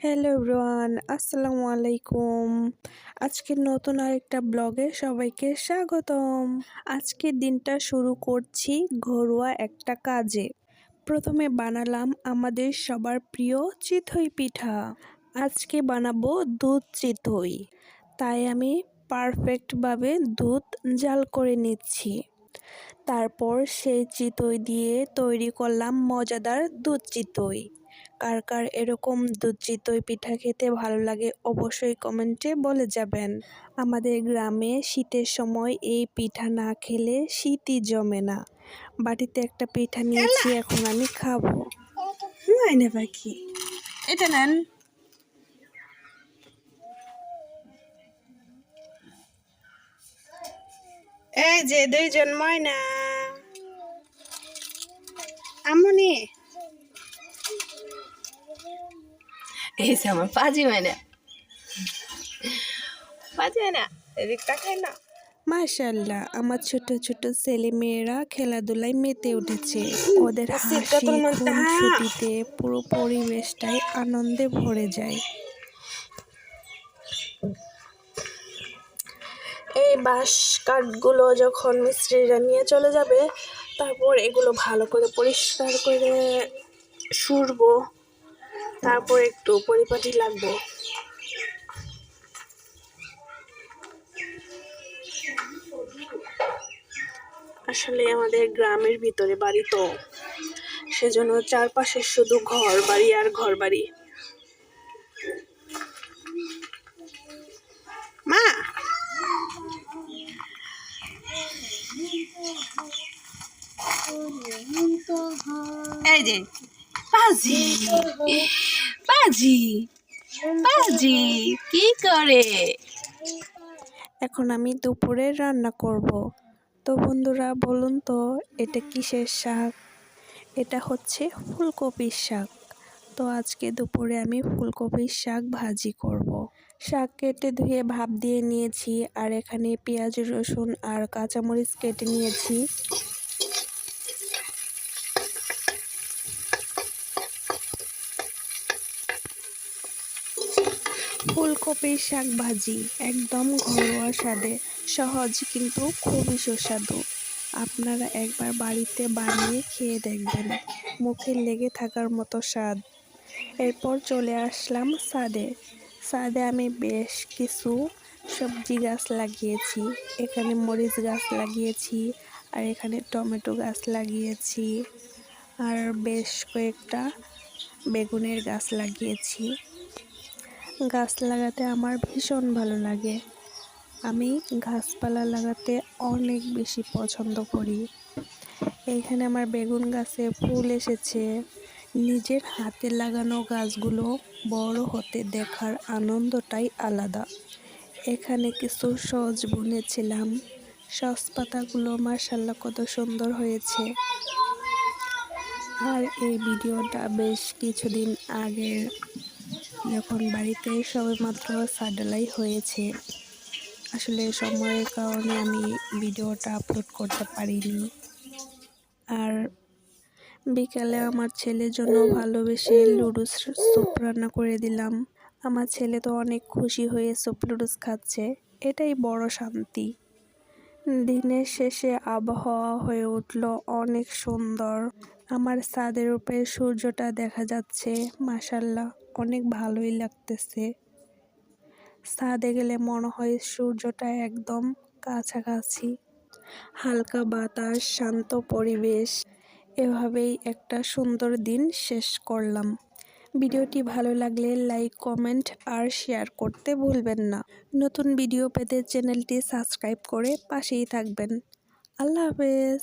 Hello everyone আসসালামু আলাইকুম আজকে নতুন আরেকটা ব্লগে সবাইকে স্বাগতম। আজকের দিনটা শুরু করছি ঘরোয়া একটা কাজে। প্রথমে বানালাম আমাদের সবার প্রিয় চিতই পিঠা। আজকে বানাবো দুধ চিতই। তাই আমি পারফেক্টভাবে দুধ জাল করে নিচ্ছি। তারপর সেই চিতই দিয়ে তৈরি করলাম মজাদার দুধ চিতই। কার কার এরকম দুধ চিতই পিঠা খেতে ভালো লাগে অবশ্যই কমেন্টে বলে যাবেন। আমাদের গ্রামে শীতের সময় এই পিঠা না খেলে শীতই জমে না। বাটিতে একটা পিঠা নিয়েছি এখন আমি খাব। না পাখি। এটা নেন। এই যে দুইজন ময়না। আমনি যে আমার পাজি মানে পাজি মানে এদিক তাকাই না। মাশাল্লাহ আমার ছোট ছোট ছেলে মেয়েরা খেলাধুলায় মেতে উঠেছে। ওদের মুনতাহা। খুনসুটিতে পুরো পরিবেশটাই আনন্দে ভরে যায়। এই বাঁশ কাঠগুলো যখন মিস্ত্রিরা নিয়ে চলে যাবে তারপর এগুলো ভালো করে পরিষ্কার করে সুরবো তারপর একটু পরিপাটি লাগবো। আসলে আমাদের গ্রামের ভিতরে বাড়ি তো। সেজন্য চারপাশে শুধু ঘর বাড়ি আর ঘর বাড়ি মা! এই যে পাজি পাজি পাজি, কি করে? এখন আমি দুপুরে রান্না করব। তো বন্ধুরা, বলুন তো, এটা কিসের শাক? এটা হচ্ছে ফুলকপির শাক। তো আজকে দুপুরে আমি ফুলকপির শাক ভাজি করব। শাক কেটে ধুয়ে ভাপ দিয়ে নিয়েছি, আর এখানে পেঁয়াজ, রসুন আর কাঁচামরিচ কেটে নিয়েছি। ফুলকপির শাক ভাজি একদম ঘরোয়া স্বাদে, সহজ কিন্তু খুবই সুস্বাদু। আপনারা একবার বাড়িতে বানিয়ে খেয়ে দেখবেন, মুখে লেগে থাকার মতো স্বাদ। এরপর চলে আসলাম সাদে সাদে আমি বেশ কিছু সবজি গাছ লাগিয়েছি, এখানে মরিচ গাছ লাগিয়েছি, আর এখানে টমেটো গাছ লাগিয়েছি, আর বেশ কয়েকটা বেগুনের গাছ লাগিয়েছি। গাছ লাগাতে আমার ভীষণ ভালো লাগে। আমি গাছপালা লাগাতে অনেক বেশি পছন্দ করি। এইখানে আমার বেগুন গাছে ফুল এসেছে। নিজের হাতে লাগানো গাছগুলো বড় হতে দেখার আনন্দটাই আলাদা। এখানে কিছু সহজ বুনেছিলাম। সস পাতাগুলো মার্শাল্লাহ কত সুন্দর হয়েছে। আর এই ভিডিওটা বেশ কিছুদিন আগের যখন বাড়িতে সবেমাত্র সাডালাই হয়েছে, আসলে সময়ের কারণে আমি ভিডিওটা আপলোড করতে পারিনি। আর বিকালে আমার ছেলের জন্য ভালোবেসে লুডুস স্যুপ রান্না করে দিলাম। আমার ছেলে তো অনেক খুশি হয়ে স্যুপ লুডুস খাচ্ছে। এটাই বড় শান্তি। দিনের শেষে আবহাওয়া হয়ে উঠল অনেক সুন্দর। আমার ছাদের উপরে সূর্যটা দেখা যাচ্ছে মাসাল্লাহ অনেক ভালোই লাগতেছে। ছাদে গেলে মনে হয় সূর্যটা একদম কাছাকাছি। হালকা বাতাস, শান্ত পরিবেশ। এভাবেই একটা সুন্দর দিন শেষ করলাম। ভিডিওটি ভালো লাগলে লাইক, কমেন্ট আর শেয়ার করতে ভুলবেন না। নতুন ভিডিও পেতে চ্যানেলটি সাবস্ক্রাইব করে পাশেই থাকবেন। আল্লাহ হাফেজ।